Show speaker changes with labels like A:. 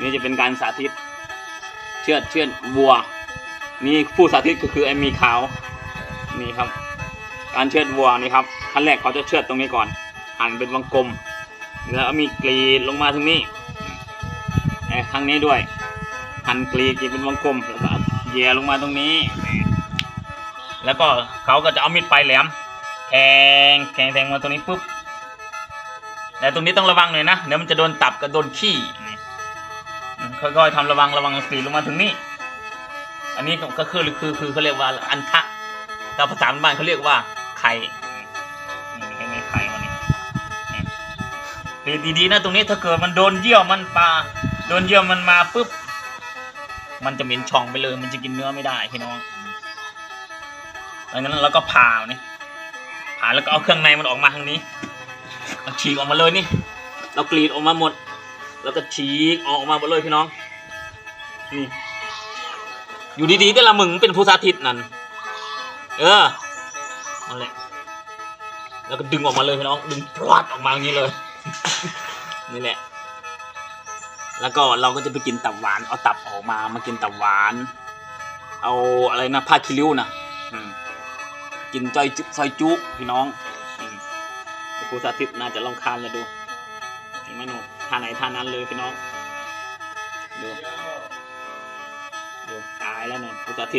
A: นี่จะเป็นการสาธิต เชือดเชือดวัว นี่ผู้สาธิตก็คือไอ้มีขาวนี่ครับ การเชือดวัวนี่ครับขั้นแรกเขาจะเชือดตรงนี้ก่อนหั่นเป็นวงกลม แล้วมีกรีดลงมาทางนี้ไอ้ข้างนี้ด้วยหั่นกรีดกรีดเป็นวงกลมแล้วก็เหยียลงมาตรงนี้ แล้วก็เขาก็จะเอามีดปลายแหลมแทงแทงแทงมาตรงนี้ปุ๊บแต่ตรงนี้ต้องระวังหน่อยนะเดี๋ยวมันจะโดนตับกับโดนขี้น ค่อยๆทำระวังระวังกรีลงมาถึงนี้อันนี้ก็คือคือคือเขาเรียกว่าอันทะแต่ภาษาบ้านเขาเรียกว่าไข่นี่ไข่มันนี่ดีๆนะตรงนี้ถ้าเกิดมันโดนเยี่ยวมันปลาโดนเยี่ยวมันมาปุ๊บมันจะเหม็นช่องไปเลย มันจะกินเนื้อไม่ได้พี่น้องดังนั้นเราก็ผ่าเนี่ยผ่าแล้วก็เอาเครื่องในมันออกมาทางนี้เอาฉีกออกมาเลยนี่ เรากรีดออกมาหมด แล้วก็ฉีกออกมาหมดเลยพี่น้องนี่อยู่ดีๆแต่ละมึงเป็นผู้สาธิตนั่นเออนั่นแหละแล้วก็ดึงออกมาเลยพี่น้องดึงพลอดออกมาอย่างนี้เลยนี่แหละ แล้วก็เราก็จะไปกินตับหวานเอาตับออกมามากินตับหวาน เอาอะไรนะผ้าคิริ้วนะกินจอยจุซอยจุพี่น้องผู้สาธิตน่าจะลองคานแล้วดู เห็นไหมหนูท่าไหนท่านั้นเลยพี่น้อง ดู ดูตายแล้วเนี่ยอุตสาหิต